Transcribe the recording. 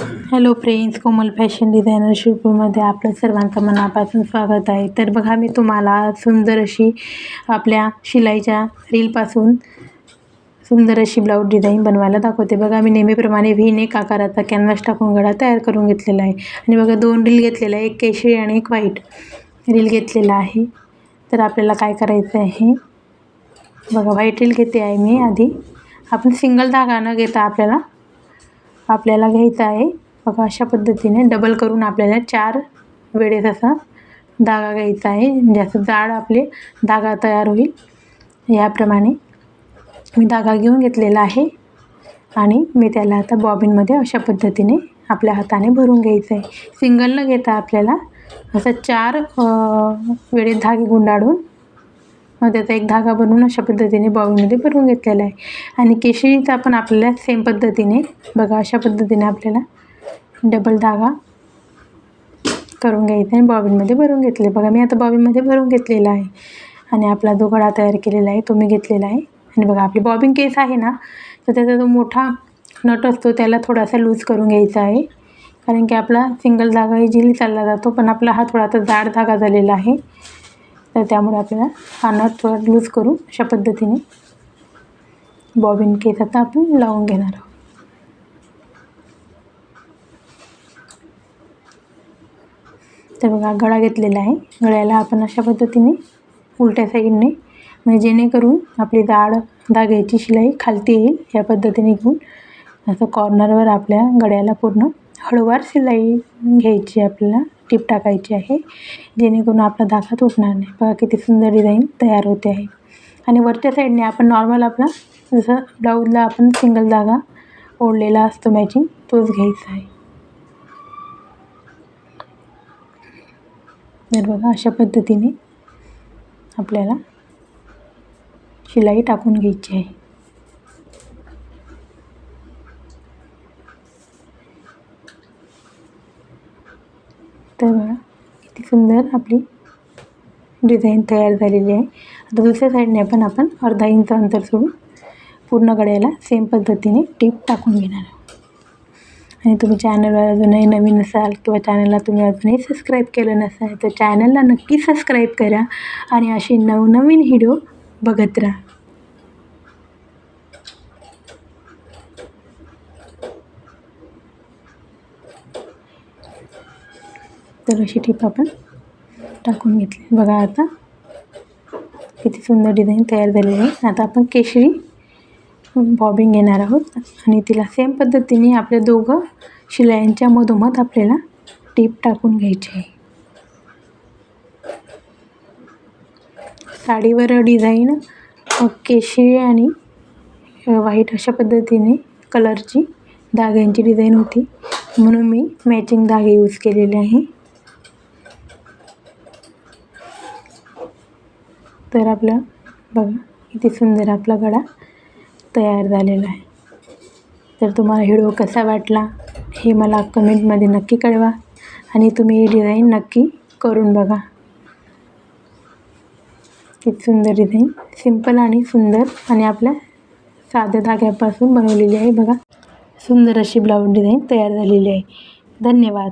Hello friends Komal fashion designer शिल्पमध्ये आपलं सर्वांचं मनापासून स्वागत आहे. तर बघा मी तुम्हाला सुंदर अशी आपल्या शिलाईच्या रीलपासून सुंदर अशी ब्लाऊज डिझाईन बनवायला दाखवते. बघा मी नेहमीप्रमाणे व्ही नेक आकाराचा कॅनव्हास टाकून गळा तयार करून घेतलेला आहे. आणि बघा दोन रील घेतलेला आहे एक केशरी आणि एक व्हाईट रील घेतलेला आहे. तर आपल्याला काय करायचं आहे? बघा व्हाईट रील घेते आहे मी आधी. आपण सिंगल धागा न घेता आपल्याला आपल्याला घ्यायचा आहे. बघा अशा पद्धतीने डबल करून आपल्याला चार वेळेस असा धागा घ्यायचा आहे. म्हणजे जाड आपले धागा तयार होईल. याप्रमाणे मी धागा घेऊन घेतलेला आहे. आणि मी त्याला आता बॉबिनमध्ये अशा पद्धतीने आपल्या हाताने भरून घ्यायचं आहे. सिंगल न घेता आपल्याला असं चार वेळेत धागे गुंडाळून मग त्याचा एक धागा बनवून अशा पद्धतीने बॉबीमध्ये भरून घेतलेला आहे. आणि केशरीचा पण आपल्याला सेम पद्धतीने बघा अशा पद्धतीने आपल्याला डबल धागा करून घ्यायचा आणि बॉबीनमध्ये भरून घेतले. बघा मी आता बॉबीमध्ये भरून घेतलेला आहे. आणि आपला जो गळा तयार केलेला आहे तो मी घेतलेला आहे. आणि बघा आपली बॉबिन केस आहे ना तर त्याचा जो मोठा नट असतो त्याला थोडासा लूज करून घ्यायचा आहे. कारण की आपला सिंगल धागा इझिली चालला जातो पण आपला हा थोडासा जाड धागा झालेला आहे. तर त्यामुळे आपल्याला हा नट थोडा लूज करून अशा पद्धतीने. बॉबिन केस आता आपण लावून घेणार आहोत. तर बघा गळा घेतलेला आहे. गळ्याला आपण अशा पद्धतीने उलट्या साईडने म्हणजे जेणेकरून आपली दाड धाग्याची शिलाई खालती येईल. या पद्धतीने घेऊन असं कॉर्नरवर आपल्या गळ्याला पूर्ण हळूवार शिलाई घ्यायची आपल्याला. टीप टाकायची आहे. जेणेकरून आपला धागा तुटणार नाही. बघा किती सुंदर डिझाईन तयार होते आहे. आणि वरच्या साईडने आपण नॉर्मल आपला जसं ब्लाऊजला आपण सिंगल धागा ओढलेला असतो मॅचिंग तोच घ्यायचा आहे. तर बघा अशा पद्धतीने आपल्याला शिलाई टाकून घ्यायची आहे. तर बघा किती सुंदर आपली डिझाईन तयार झालेली आहे. आता दुसऱ्या साईडने पण आपण अर्धा इंच अंतर सोडून पूर्ण गड्याला सेम पद्धतीने टीप टाकून घेणार आहोत. आणि तुम्ही चॅनलवर अजूनही नवीन असाल किंवा चॅनलला तुम्ही अजूनही सबस्क्राईब केलं नसाल तर चॅनलला नक्की सबस्क्राईब करा आणि असे नवनवीन व्हिडिओ बघत राहा. तर अशी टीप आपण टाकून घेतली. बघा आता किती सुंदर डिझाईन तयार झालेली आहे. आता आपण केशरी बॉबिंग घेणार आहोत आणि तिला सेम पद्धतीने आपल्या दोघं शिलायांच्या मधोमध आपल्याला टीप टाकून घ्यायची आहे. साडीवर डिझाईन केशरी आणि व्हाईट अशा पद्धतीने कलरची धाग्यांची डिझाईन होती. म्हणून मी मॅचिंग धागे यूज केलेले आहे. तर आपलं बघा किती सुंदर आपला गळा तयार झालेला आहे. तर तुम्हाला व्हिडिओ कसा वाटला हे मला कमेंटमध्ये नक्की कळवा आणि तुम्ही ही डिझाईन नक्की करून बघा. किती सुंदर डिझाईन सिंपल आणि सुंदर आणि आपल्या साध्या धाग्यापासून बनवलेली आहे बघा. सुंदर अशी ब्लाऊज डिझाईन तयार झालेली आहे. धन्यवाद.